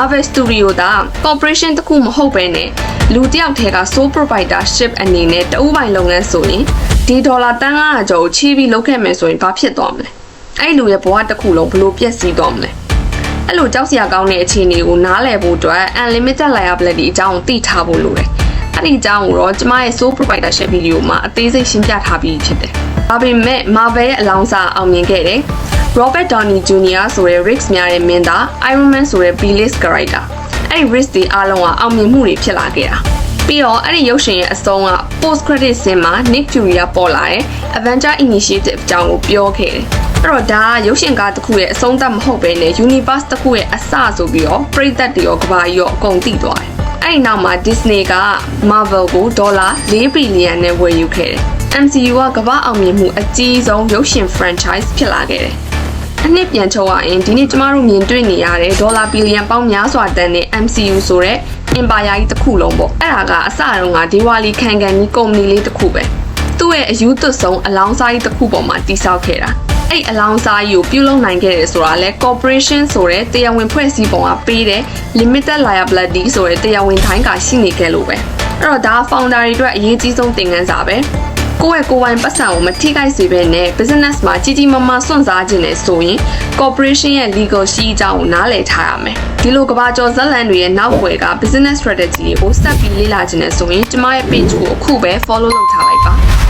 Marvel Studio တာ corporation တစ်ခုမဟုတ်ဘဲနဲ့လူတစ်ယောက်တည်းက sole proprietorship အနေနဲ့တဦးပိုင်လုပ်ငန်းဆိုရင်ဒီဒေါ်လာတန်း900ကျော်ကိုချီးပြီးလုပ်ခဲ့မယ်ဆိုရင်ဘာဖြစ်သွားမလဲအဲ့လူရဲ့ဘဝတစ်ခုလုံးဘလို့ပြည့်စည်သွားမလဲအဲ့လိုကြောက်စရာကောင်းတဲ့အခြေအနေကိုနားလည်ဖို့အတွက် unlimited liability အကြောင်းကိုသိထားဖို့လိုတယ်အဲ့ဒီအကြောင်းကိုတော့ကျမရဲ့ sole proprietorship video မှာအသေးစိတ်ရှင်းပြထားပြီးဖြစ်တယ်ဒါပေမဲ့ Marvel ရဲ့အလောင်းစားအောင်မြင်ခဲ့တယ် Robert Downey Jr. ဆိုတဲ့ Rick များရဲ့မင်းသား Iron Man ဆိုတဲ့ B-list character အဲ့ဒီ Rick တွေအားလုံးကအောင်မြင်မှုတွေဖြစ်လာခဲ့တာပြီးတော့အဲ့ဒီရုပ်ရှင်ရဲ့အဆုံးက post credit scene မှာ Nick Fury ကပေါ်လာတဲ့ Avenger Initiative အကြောင်းကိုပြောခဲ့တယ်အဲ့တော့ဒါကရုပ်ရှင်ကားတစ်ခုရဲ့အဆုံးသတ်မဟုတ်ဘဲနဲ့ universe တစ်ခုရဲ့အစဆိုပြီးတော့ပရိသတ်တွေရောကဘာကြီးရောအကုန်သိသွားတယ်အဲ့ဒီနောက်မှာ Disney က Marvel ကိုဒေါ်လာ4ဘီလီယံနဲ့ဝယ်ယူခဲ့တယ် MCU ကကမ္ဘာအောင်မြင်မှုအကြီးဆုံးရုပ်ရှင် franchise ဖြစ်လာခဲ့တယ် အနှစ်ပြန်ချုပ်ရရင်ဒီနေ့ကျမတို့မြင်တွေ့နေရတဲ့ဒေါ်လာဘီလီယံပေါင်းများစွာတန်တဲ့ MCU ဆိုတဲ့ Empire ကြီးတစ်ခုလုံးပေါ့အဲ့ဒါကအစတုန်းကဒီဝါလီခံကန်ကြီးကုမ္ပဏီလေးတစ်ခုပဲသူ့ရဲ့အယူသွတ်ဆုံးအလောင်းစားကြီးတစ်ခုပေါ်မှာတည်ဆောက်ခဲ့တာအဲ့အလောင်းစားကြီးကိုပြုလုပ်နိုင်ခဲ့တယ်ဆိုတာလဲ corporation ဆိုတဲ့တရားဝင်ဖွဲ့စည်းပုံကပေးတဲ့ limited liability ဆိုတဲ့တရားဝင်တိုင်းကရှိနေခဲ့လို့ပဲအဲ့တော့ဒါ founder တွေအတွက်အရေးကြီးဆုံးသင်ခန်းစာပဲ ကိုယ့်ရဲ့ကိုယ်ပိုင်ပတ်စံကိုမထိခိုက်စေဘဲနဲ့ business မှာကြီးကြီးမားမားစွန့်စားခြင်းနဲ့ဆိုရင် corporation ရဲ့ legal ရှိအကြောင်းကိုနားလည်ထားရမယ်ဒီလိုကဘာကျော်ဇက်လန်တွေရဲ့နောက်ွယ်က business strategy ကိုစက်ပြီးလေ့လာခြင်းနဲ့ဆိုရင်ကျမရဲ့ page ကိုအခုပဲ follow လုပ်ထားလိုက်ပါ